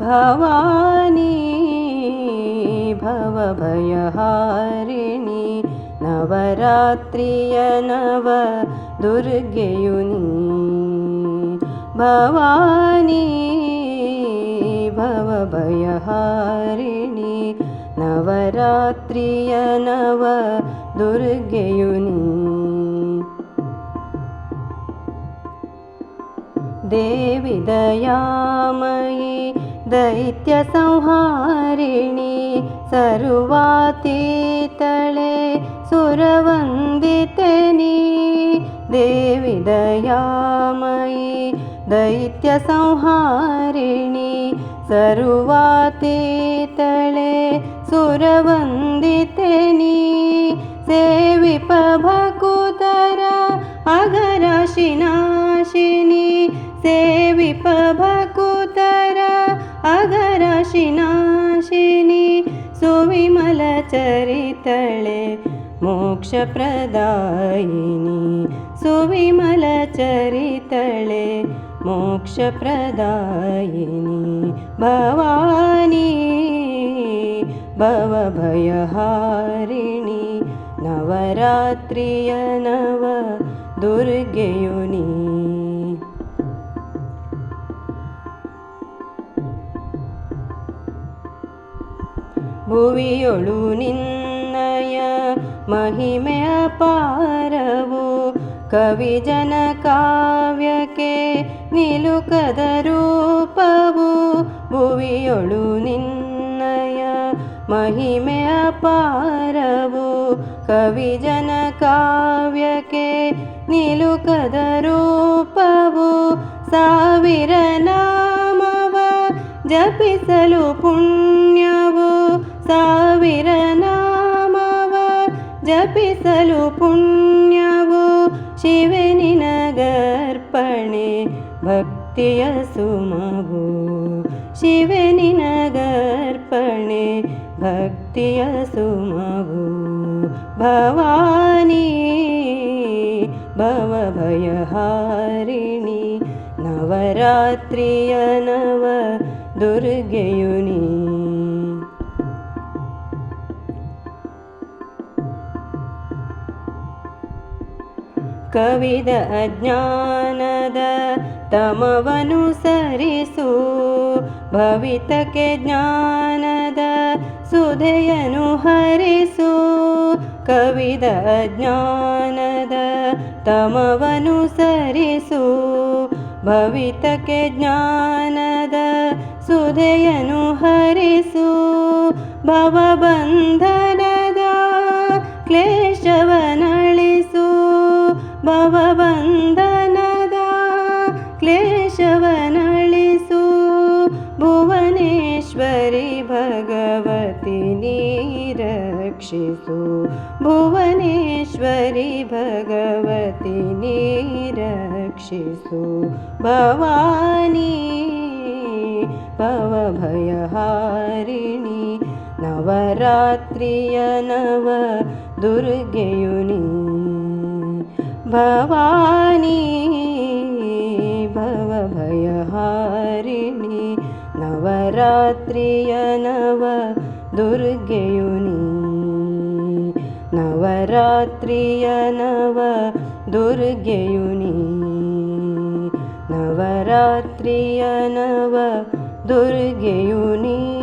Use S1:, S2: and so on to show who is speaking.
S1: भवानी भवभयहारिणि नवरात्रिय नव दुर्गयुनि। भवानी भवभयहारिणि नवरात्रिय नव दुर्गयुनि। देवि दयामयि दैत्यसंहारिणि सुरवन्दितनि देवि दयामयि दैत्यसंहारिणि सर्वातीतळे सुरवन्दितनि सेविपभकुतर सुविमलचरितळे मोक्षप्रदायिनि। सुविमलचरितळे मोक्षप्रदायिनि। भवानी भवभयहारिणि नवरात्रिय नव दुर्गयुनि ಭುವಿಯೊಳು ನಿನ್ನಯ ಮಹಿಮೆ ಅಪಾರವು ಕವಿಜನ ಕಾವ್ಯಕ್ಕೆ ನಿಲುಕದ ರೂಪವು ಭುವಿಯೊಳು ನಿನ್ನಯ ಮಹಿಮೆ ಅಪಾರವು ಕವಿಜನ ಕಾವ್ಯಕ್ಕೆ ನಿಲುಕದ ರೂಪವು ಸಾವಿರ ನಾಮವ ಜಪಿಸಲು ಪುಣ್ಯವು ಸಾವಿರ ನಾಮವ ಜಪಿಸಲು ಪುಣ್ಯವು ಶಿವನಿನಗರ್ಪಣೆ ಭಕ್ತಿಯ ಸುಮವು ಶಿವನಿನಗರ್ಪಣೆ ಭಕ್ತಿಯ ಸುಮವು ಭವಾನಿ ಭವಭಯಹಾರಿಣಿ ನವರಾತ್ರಿಯ ನವ ದುರ್ಗೆಯುನಿ ಕವಿದ ಅಜ್ಞಾನದ ತಮವನು ಸರಿಸು, ಭವಿತಕ್ಕೆ ಜ್ಞಾನದ ಸುಧೆಯನು ಹರಿಸು. ಕವಿದ ಅಜ್ಞಾನದ ತಮವನು ಸರಿಸು, ಭವಿತಕ್ಕೆ ಜ್ಞಾನದ ಸುಧೆಯನು ಹರಿಸು. ಭವಬಂಧನದ ಕ್ಲೇಶವನಳಿಸು क्लेशवनळिसु भुवनेश्वरि भगवति निरक्षिसु। भुवनेश्वरि भगवति निरक्षिसु। भवानी भवभयहारिणि नवरात्रिय नव दुर्गयुनि। भवानी यहारिनी नवरात्रिय नव दुर्गयुनि नवरात्रिय नव दुर्गयुनि नवरात्रिय नव दुर्गेयुनी